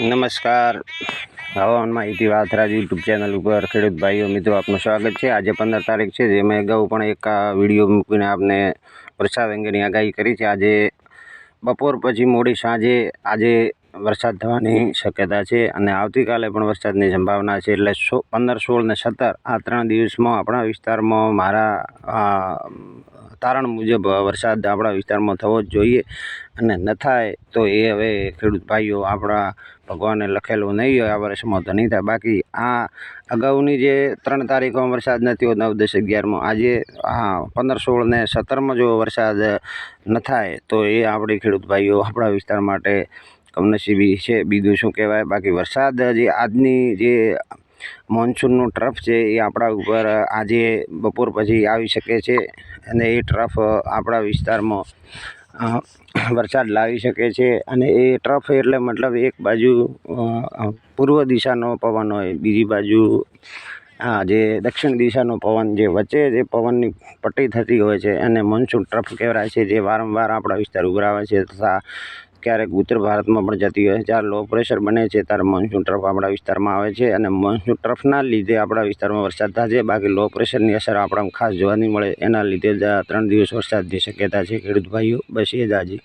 નમસ્કાર. હવામાન માહિતી વાથરાજ યુટ્યુબ ચેનલ ઉપર ખેડૂત ભાઈઓ મિત્રો, આપનું સ્વાગત છે. આજે પંદર તારીખ છે જે મેં અગાઉ પણ એક વીડિયો મૂકીને આપને વરસાદ અંગેની આગાહી કરી છે. આજે બપોર પછી મોડી સાંજે આજે વરસાદ થવાની શક્યતા છે અને આવતીકાલે પણ વરસાદની સંભાવના છે. એટલે સો, પંદર, સોળ ને સત્તર આ ત્રણ દિવસમાં આપણા વિસ્તારમાં મારા તારણ મુજબ વરસાદ આપણા વિસ્તારમાં થવો જ જોઈએ અને ન થાય તો એ હવે ખેડૂત ભાઈઓ આપણા ભગવાને લખેલું નહીં હોય, આ વર્ષમાં તો નહીં થાય. બાકી આ અગાઉની જે ત્રણ તારીખોમાં વરસાદ નથી થયો, નવ દસ અગિયારમાં, આજે હા, પંદર સોળ ને સત્તરમાં જો વરસાદ ન થાય તો એ આપણી ખેડૂત ભાઈઓ આપણા વિસ્તાર માટે કમનસીબી છે. બીજું શું કહેવાય? બાકી વરસાદ જે આજની જે મોન્સૂનનું ટ્રફ છે એ આપણા ઉપર આજે બપોર પછી આવી શકે છે અને એ ટ્રફ આપણા વિસ્તારમાં વરસાદ લાવી શકે છે અને એ ટ્રફ એટલે મતલબ એક બાજુ પૂર્વ દિશાનો પવન હોય, બીજી બાજુ આ જે દક્ષિણ દિશાનો પવન જે વચ્ચે જે પવનની પટ્ટી થતી હોય છે એને મોન્સૂન ટ્રફ કહેવાય છે જે વારંવાર આપણા વિસ્તાર ઉભરાવે છે તથા ક્યારેક ઉત્તર ભારતમાં પણ જતી હોય જ્યારે લો પ્રેશર બને છે. ત્યારે મોન્સૂન ટ્રફ આપણા વિસ્તારમાં આવે છે અને મોન્સૂન ટ્રફના લીધે આપણા વિસ્તારમાં વરસાદ થાય છે. બાકી લો પ્રેશરની અસર આપણા ખાસ જોવા નહીં મળે. એના લીધે ત્રણ દિવસ વરસાદની શક્યતા છે. ખેડૂત ભાઈઓ, બસ એ જ આજે.